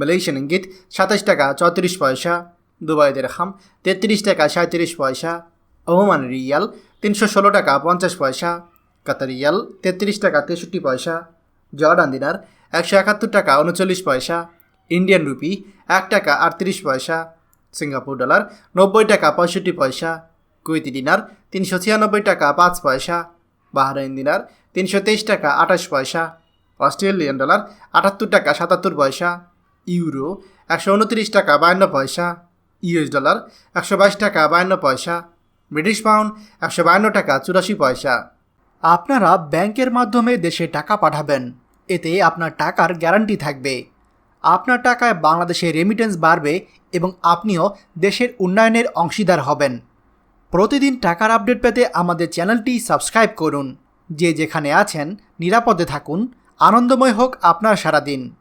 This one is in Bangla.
মালয়েশিয়ান ইঙ্গিত সাতাশ টাকা চৌত্রিশ পয়সা। দুবাই দেরহাম তেত্রিশ টাকা সাঁত্রিশ পয়সা। ওমান রিয়াল, তিনশো ষোলো টাকা পঞ্চাশ পয়সা। কাতার রিয়াল, তেত্রিশ টাকা তেষট্টি পয়সা। জর্ডান দিনার, একশো একাত্তর টাকা উনচল্লিশ পয়সা। ইন্ডিয়ান রুপি, এক টাকা আটত্রিশ পয়সা। সিঙ্গাপুর ডলার, নব্বই টাকা পঁয়ষট্টি পয়সা। কুয়েতি দিনার, তিনশো ছিয়ানব্বই টাকা পাঁচ পয়সা। বাহরাইন দিনার, তিনশো তেইশ টাকা আঠাশ পয়সা। অস্ট্রেলিয়ান ডলার, আটাত্তর টাকা সাতাত্তর পয়সা। ইউরো, একশো উনত্রিশ টাকা বায়ান্ন পয়সা। ইউএস ডলার, একশো বাইশ টাকা বায়ান্ন পয়সা। ব্রিটিশ পাউন্ড, একশো বায়ান্ন টাকা, চুরাশি পয়সা। আপনারা ব্যাংকের মাধ্যমে দেশে টাকা পাঠাবেন। এতে আপনার টাকার গ্যারান্টি থাকবে। আপনার টাকায় বাংলাদেশে রেমিটেন্স বাড়বে এবং আপনিও দেশের উন্নয়নের অংশীদার হবেন। প্রতিদিন টাকার আপডেট পেতে আমাদের চ্যানেলটি সাবস্ক্রাইব করুন। যে যেখানে আছেন, নিরাপদে থাকুন। আনন্দময় হোক আপনার সারাদিন।